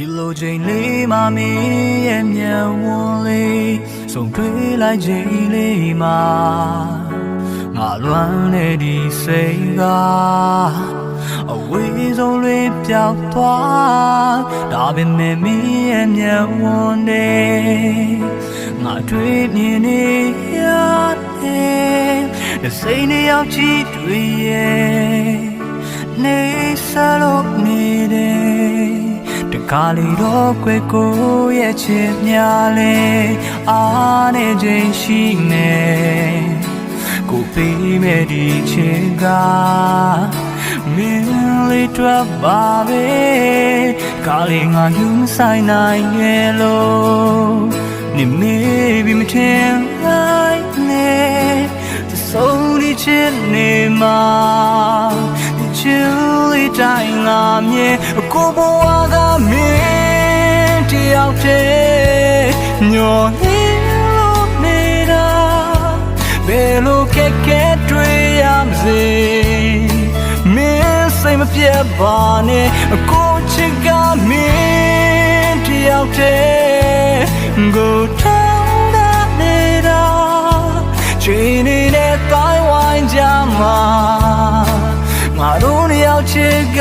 ဒီလိုချိန်လေးမှမင်းရဲ့မျက်ဝန်းလေးဆုံးတွေ့လိုက်ချိန်လေးမှာငါလွမ်းနေဒီစိတ်ကအဝေးဆုံးလေးပျောက်သွားဒါပေမဲ့မင်းရဲ့မျက်ဝန်းလေးငါတွေ့မြင်နေရတယ်စိတ်နဲ့ရောက်ချီတွေ့ရဲ့ တကားလီတော့ကွယ်ကိုရဲ့ချစ်များလဲအားနေခြင်းရှိနေကိုပေးမဲ့ဒီချစ်ကမင်းလေးတော့ပါပဲကားလေးငါယူမဆိုင်နိုင်ရဲ့လို့နေမေးပြီးမထင်လိုက်နဲ့သဆုံးဒီချစ်နေမှာချစ်လေး တိုင်းငါမြင်ကိုဘဝကမင်းတယောက်တည်းညော်နေလို့နေတာဘယ်လိုကဲကဲတွေ့ရမစေမင်းစိတ်မပြတ်ပါနဲ့ကိုချစ်ကမင်းတယောက်တည်းကို ချစ်က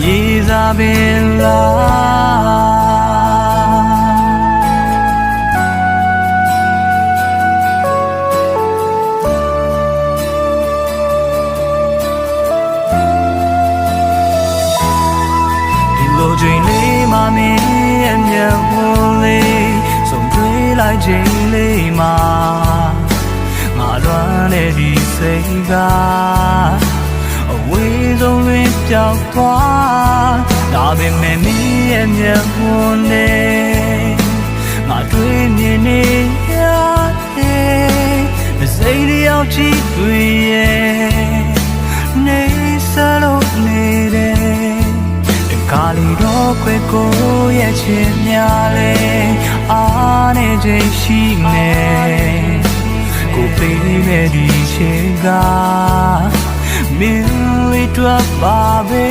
ညီစားပင်လားဒီလိုချိန်လေးမှမင်းရဲ့မျက်ဝန်းလေးဆုံးတွေ့လိုက်ချိန်လေးမှာငါလွမ်းနေဒီစိတ်ကအဝေးဆုံးတွင် ပျောက်သွားဒါပေမဲ့မင်းရဲ့မျက်ဝန်းလေးငါတွေ့မြင်နေရတယ်စိတ်တယောက်ချီတွေ့ရဲ့နေစလို့နေတယ်တကားလီတော့ခွဲကိုရဲ့ချစ်များလဲအားနေခြင်းရှိနေကိုပေးမဲ့ဒီချစ်ကမင်း လေးတော့ပါပဲ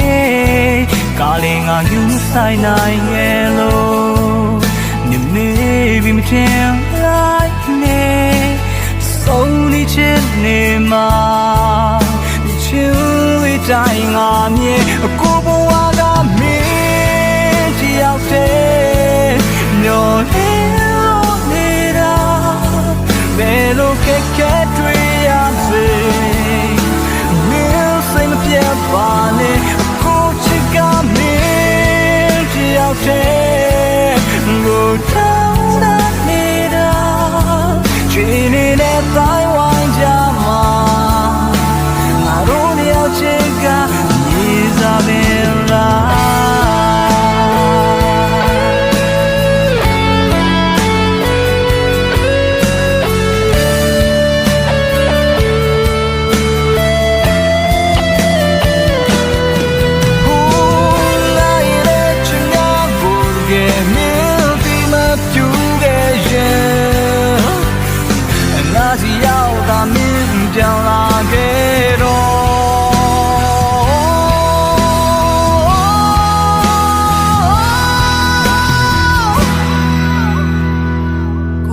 ကားလေးငါယူဆိုင်နိုင်ရဲ့လို့နေမေးပြီးမထင်လိုက်နဲ့ဆုံးနေချစ်နေမှာချစ်လေးတိုင်းငါမြင်ကို င်းတ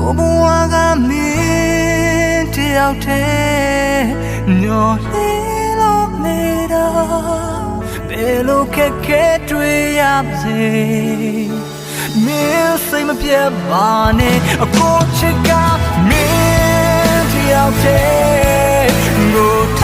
ကိုဘဝကမင်းတယောက်တည်းညော်လေးလို့နေတာဘယ်လိုခက်ခဲတွေ့ရပါစေမင်းစိတ်မပြတ်ပါနဲ့အကိုချစ်ကမင်းတယောက်တည်းကိုထောင်း